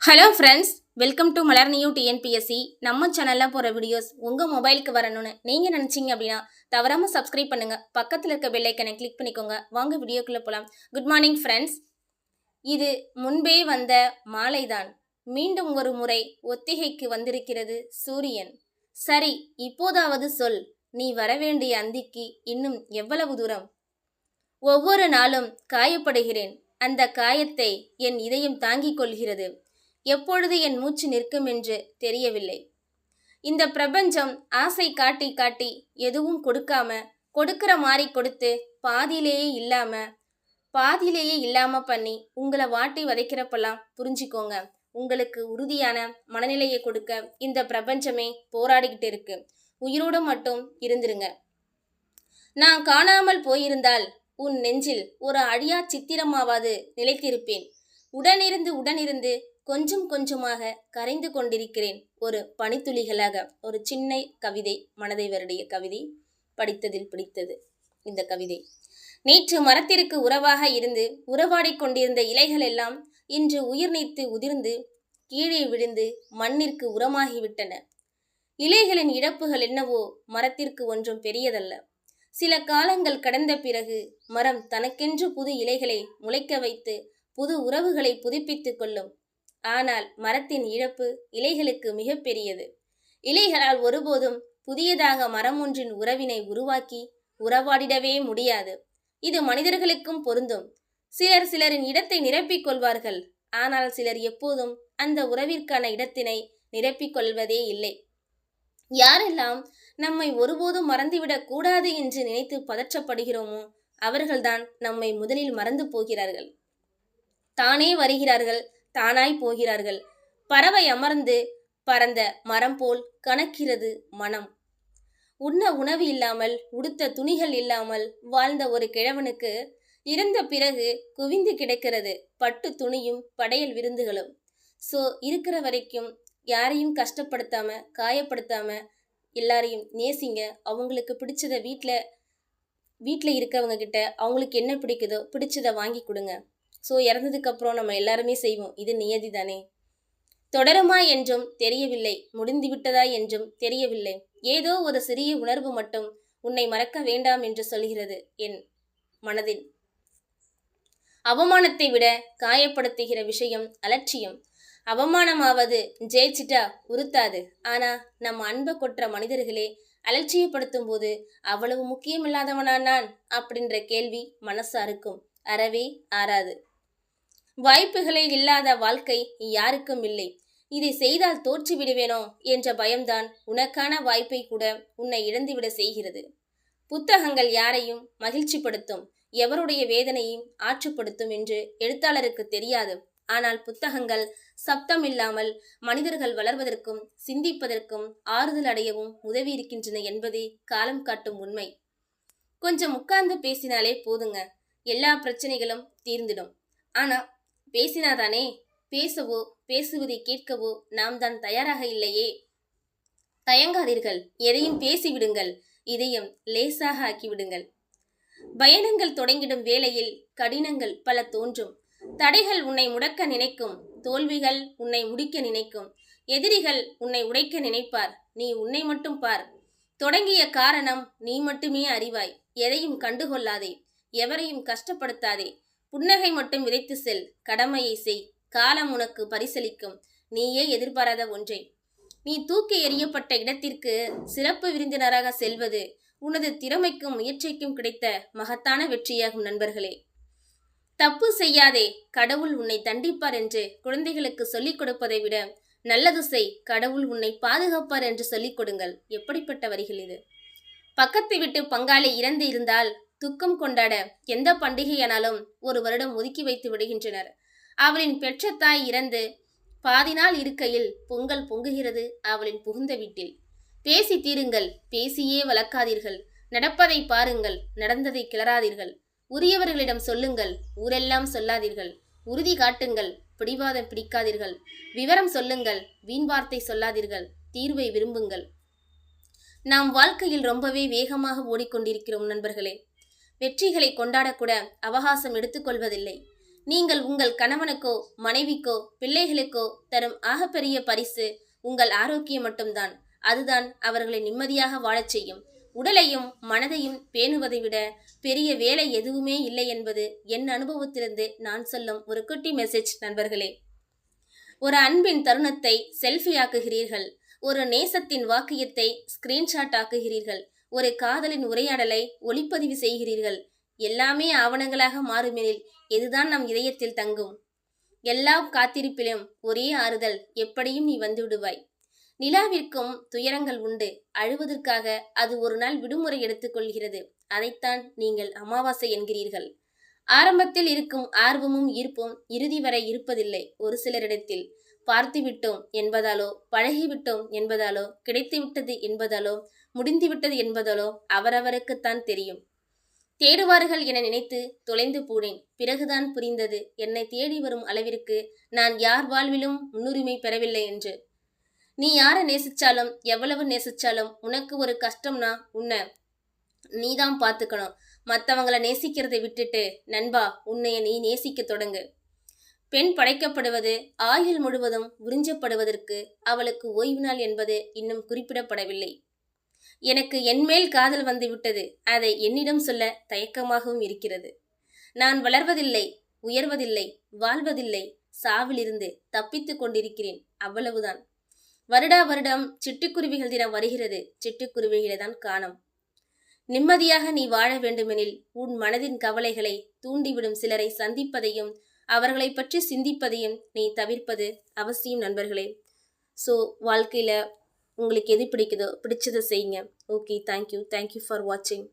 Hello friends welcome to Malar new TNPSC நம்ம சேனலில் போகிற வீடியோஸ் உங்கள் மொபைலுக்கு வரணும்னு நீங்கள் நினச்சிங்க அப்படின்னா தவறாமல் சப்ஸ்கிரைப் பண்ணுங்கள் பக்கத்தில் இருக்க பெல்லைக்கனை கிளிக் பண்ணிக்கோங்க. வாங்க வீடியோக்குள்ளே போகலாம் குட் மார்னிங் ஃப்ரெண்ட்ஸ் இது முன்பே வந்த மாலைதான். மீண்டும் ஒரு முறை ஒத்திகைக்கு வந்திருக்கிறது சூரியன். சரி இப்போதாவது சொல். நீ வரவேண்டிய அந்திக்கு இன்னும் எவ்வளவு தூரம்? ஒவ்வொரு நாளும் காயப்படுகிறேன். அந்த காயத்தை என் இதயம் தாங்கிக் கொள்கிறது. எப்பொழுது என் மூச்சு நிற்கும் என்று தெரியவில்லை. இந்த பிரபஞ்சம் ஆசை காட்டி காட்டி எதுவும் கொடுக்காம கொடுக்கிற மாதிரி கொடுத்து பாதியிலேயே இல்லாம பாதியிலேயே இல்லாம பண்ணி உங்களை வாட்டி வதைக்கிறப்பெல்லாம் புரிஞ்சுக்கோங்க. உங்களுக்கு உறுதியான மனநிலையை கொடுக்க இந்த பிரபஞ்சமே போராடிக்கிட்டு இருக்கு. உயிரோடு மட்டும் இருந்துருங்க. நான் காணாமல் போயிருந்தால் உன் நெஞ்சில் ஒரு அழியா சித்திரமாவது நிலைத்திருப்பேன். உடனிருந்து உடனிருந்து கொஞ்சம் கொஞ்சமாக கரைந்து கொண்டிருக்கிறேன் ஒரு பனித்துளிகளாக. ஒரு சின்ன கவிதை மனதை வருடைய கவிதை படித்ததில் பிடித்தது இந்த கவிதை. நேற்று மரத்திற்கு உறவாக இருந்து உறவாடிக் கொண்டிருந்த இலைகள் எல்லாம் இன்று உயிர் நீத்து உதிர்ந்து கீழே விழுந்து மண்ணிற்கு உரமாகிவிட்டன. இலைகளின் இழப்புகள் என்னவோ மரத்திற்கு ஒன்றும் பெரியதல்ல. சில காலங்கள் கடந்த பிறகு மரம் தனக்கென்று புது இலைகளை முளைக்க வைத்து புது உறவுகளை புதுப்பித்துக் கொள்ளும் ஆனால் மரத்தின் இழப்பு இலைகளுக்கு மிகப்பெரியது. இலைகளால் ஒருபோதும் புதியதாக மரம் ஒன்றின் உறவினை உருவாக்கி உறவாடிடவே முடியாது. இது மனிதர்களுக்கும் பொருந்தும். சிலர் சிலரின் இடத்தை நிரப்பிக் கொள்வார்கள். ஆனால் சிலர் எப்போதும் அந்த உறவிற்கான இடத்தினை நிரப்பிக் கொள்வதே இல்லை. யாரெல்லாம் நம்மை ஒருபோதும் மறந்துவிடக் கூடாது என்று நினைத்து பதற்றப்படுகிறோமோ அவர்கள்தான் நம்மை முதலில் மறந்து போகிறார்கள். தானே வருகிறார்கள். தானாய் போகிறார்கள். பறவை அமர்ந்து பறந்த மரம் போல் கணக்கிறது மனம். உண்ண உணவு இல்லாமல் உடுத்த துணிகள் இல்லாமல் வாழ்ந்த ஒரு கிழவனுக்கு இறந்த பிறகு குவிந்து கிடக்கிறது பட்டு துணியும் படையல் விருந்துகளும். ஸோ இருக்கிற வரைக்கும் யாரையும் கஷ்டப்படுத்தாம காயப்படுத்தாம எல்லாரையும் நேசிங்க. அவங்களுக்கு பிடிச்சத வீட்டில் வீட்டில் இருக்கிறவங்க கிட்ட அவங்களுக்கு என்ன பிடிக்குதோ பிடிச்சதை வாங்கி கொடுங்க. ஸோ இறந்ததுக்கப்புறம் நம்ம எல்லாருமே செய்வோம். இது நியதி தானே? தொடருமா என்றும் தெரியவில்லை. முடிந்து விட்டதா என்றும் தெரியவில்லை. ஏதோ ஒரு சிறிய உணர்வு மட்டும் உன்னை மறக்க வேண்டாம் என்று சொல்கிறது என் மனதில். அவமானத்தை விட காயப்படுத்துகிற விஷயம் அலட்சியம். அவமானமாவது ஜெயிச்சிட்டா உறுத்தாது. ஆனா நம்ம அன்பை கொற்ற மனிதர்களே அலட்சியப்படுத்தும் போது அவ்வளவு முக்கியமில்லாதவனா நான்? அப்படின்ற கேள்வி மனசாருக்கும் அறவே ஆறாது. வாய்ப்புகளே இல்லாத வாழ்க்கை யாருக்கும் இல்லை. இதை செய்தால் தோற்று விடுவேனோ என்ற பயம்தான் உனக்கான வாய்ப்பை கூட உன்னை இழந்துவிட செய்கிறது. புத்தகங்கள் யாரையும் மகிழ்ச்சிப்படுத்தும் எவருடைய வேதனையும் ஆற்றுப்படுத்தும் என்று எழுத்தாளருக்கு தெரியாது. ஆனால் புத்தகங்கள் சப்தம் இல்லாமல் மனிதர்கள் வளர்வதற்கும் சிந்திப்பதற்கும் ஆறுதல் அடையவும் உதவி இருக்கின்றன என்பதே காலம் காட்டும் உண்மை. கொஞ்சம் உட்கார்ந்து பேசினாலே போதுங்க. எல்லா பிரச்சனைகளும் தீர்ந்திடும். ஆனா பேசினாதானே? பேசவோ பேசுவதை கேட்கவோ நாம் தான் தயாராக இல்லையே. தயங்காதீர்கள் எதையும் பேசிவிடுங்கள் இதயம் லேசாக ஆக்கிவிடுங்கள். பயணங்கள் தொடங்கிடும் வேளையில் கடினங்கள் பல தோன்றும். தடைகள் உன்னை முடக்க நினைக்கும் தோல்விகள் உன்னை முடிக்க நினைக்கும். எதிரிகள் உன்னை உடைக்க நினைப்பார் நீ உன்னை மட்டும் பார். தொடங்கிய காரணம் நீ மட்டுமே அறிவாய் எதையும் கண்டுகொள்ளாதே எவரையும் கஷ்டப்படுத்தாதே. புன்னகை மட்டும் விதைத்து செல். கடமையை செய். காலம் உனக்கு பரிசளிக்கும். நீயே எதிர்பாராத ஒன்றை. நீ தூக்கி எறியப்பட்ட இடத்திற்கு சிறப்பு விருந்தினராக செல்வது உனது திறமைக்கும் முயற்சிக்கும் கிடைத்த மகத்தான வெற்றியாகும் நண்பர்களே. தப்பு செய்யாதே. கடவுள் உன்னை தண்டிப்பார் என்று குழந்தைகளுக்கு சொல்லிக் கொடுப்பதை விட நல்லது செய். கடவுள் உன்னை பாதுகாப்பார் என்று சொல்லிக் கொடுங்கள். எப்படிப்பட்ட வரிகள் இது? பக்கத்து விட்டு பங்காளி இறந்து இருந்தால் துக்கம் கொண்டாட எந்த பண்டிகையானாலும் ஒரு வருடம் ஒதுக்கி வைத்து விடுகின்றனர். அவளின் பெற்ற தாய் இறந்து பாதி நாள் இருக்கையில் பொங்கல் பொங்குகிறது அவளின் புகுந்த வீட்டில். பேசி தீருங்கள் பேசியே வளர்க்காதீர்கள். நடப்பதை பாருங்கள் நடந்ததை கிளறாதீர்கள். உரியவர்களிடம் சொல்லுங்கள் ஊரெல்லாம் சொல்லாதீர்கள். உறுதி காட்டுங்கள் பிடிவாதம் பிடிக்காதீர்கள். விவரம் சொல்லுங்கள் வீண் வார்த்தை சொல்லாதீர்கள். தீர்வை விரும்புங்கள். நாம் வாழ்க்கையில் ரொம்பவே வேகமாக ஓடிக்கொண்டிருக்கிறோம் நண்பர்களே. வெற்றிகளை கொண்டாடக்கூட அவகாசம் எடுத்துக்கொள்வதில்லை. நீங்கள் உங்கள் கணவனுக்கோ மனைவிக்கோ பிள்ளைகளுக்கோ தரும் ஆகப்பெரிய பரிசு உங்கள் ஆரோக்கியம் மட்டும்தான். அதுதான் அவர்களை நிம்மதியாக வாழச் செய்யும். உடலையும் மனதையும் பேணுவதை விட பெரிய வேலை எதுவுமே இல்லை என்பது என் அனுபவத்திலிருந்து நான் சொல்லும் ஒரு குட்டி மெசேஜ் நண்பர்களே. ஒரு அன்பின் தருணத்தை செல்ஃபி ஆக்குகிறீர்கள். ஒரு நேசத்தின் வாக்கியத்தை ஸ்கிரீன்ஷாட் ஆக்குகிறீர்கள். ஒரு காதலின் உரையாடலை ஒளிப்பதிவு செய்கிறீர்கள். எல்லாமே ஆவணங்களாக மாறுமெனில் எதுதான் நம் இதயத்தில் தங்கும்? எல்லா காத்திருப்பிலும் ஒரே ஆறுதல் எப்படியும் நீ வந்து விடுவாய். நிலாவிற்கும் துயரங்கள் உண்டு. அழுவதற்காக அது ஒரு நாள் விடுமுறை எடுத்துக்கொள்கிறது அதைத்தான் நீங்கள் அமாவாசை என்கிறீர்கள். ஆரம்பத்தில் இருக்கும் ஆர்வமும் ஈர்ப்பும் இறுதி வரை இருப்பதில்லை. ஒரு சிலரிடத்தில் பார்த்துவிட்டோம் என்பதாலோ பழகிவிட்டோம் என்பதாலோ கிடைத்துவிட்டது என்பதாலோ முடிந்துவிட்டது என்பதாலோ அவரவருக்குத்தான் தெரியும். தேடுவார்கள் என நினைத்து தொலைந்து போனேன். பிறகுதான் புரிந்தது என்னை தேடி வரும் அளவிற்கு நான் யார் வாழ்விலும் முன்னுரிமை பெறவில்லை என்று. நீ யாரை நேசிச்சாலும் எவ்வளவு நேசிச்சாலும் உனக்கு ஒரு கஷ்டம்னா உன்னை நீதான் பார்த்துக்கணும். மற்றவங்களை நேசிக்கிறதை விட்டுட்டு நண்பா உன்னைய நீ நேசிக்க தொடங்கு. பெண் படைக்கப்படுவது ஆயுள் முழுவதும் உறிஞ்சப்படுவதற்கு அவளுக்கு ஓய்வு நாள் என்பது இன்னும் குறிப்பிடப்படவில்லை. எனக்கு என்மேல் காதல் வந்துவிட்டது அதை என்னிடம் சொல்ல தயக்கமாகவும் இருக்கிறது. நான் வளர்வதில்லை உயர்வதில்லை வாழ்வதில்லை சாவிலிருந்து தப்பித்துக் கொண்டிருக்கிறேன் அவ்வளவுதான். வருடா வருடம் சிட்டுக்குருவிகள் தினம் வருகிறது சிட்டுக்குருவிகளை தான் காணும். நிம்மதியாக நீ வாழ வேண்டுமெனில் உன் மனதின் கவலைகளை தூண்டிவிடும் சிலரை சந்திப்பதையும் அவர்களை பற்றி சிந்திப்பதையும் நீ தவிர்ப்பது அவசியம் நண்பர்களே. ஸோ வாழ்க்கையில் உங்களுக்கு எது பிடிக்குதோ பிடிச்சதை செய்யுங்க. ஓகே தேங்க்யூ தேங்க்யூ ஃபார் வாட்சிங்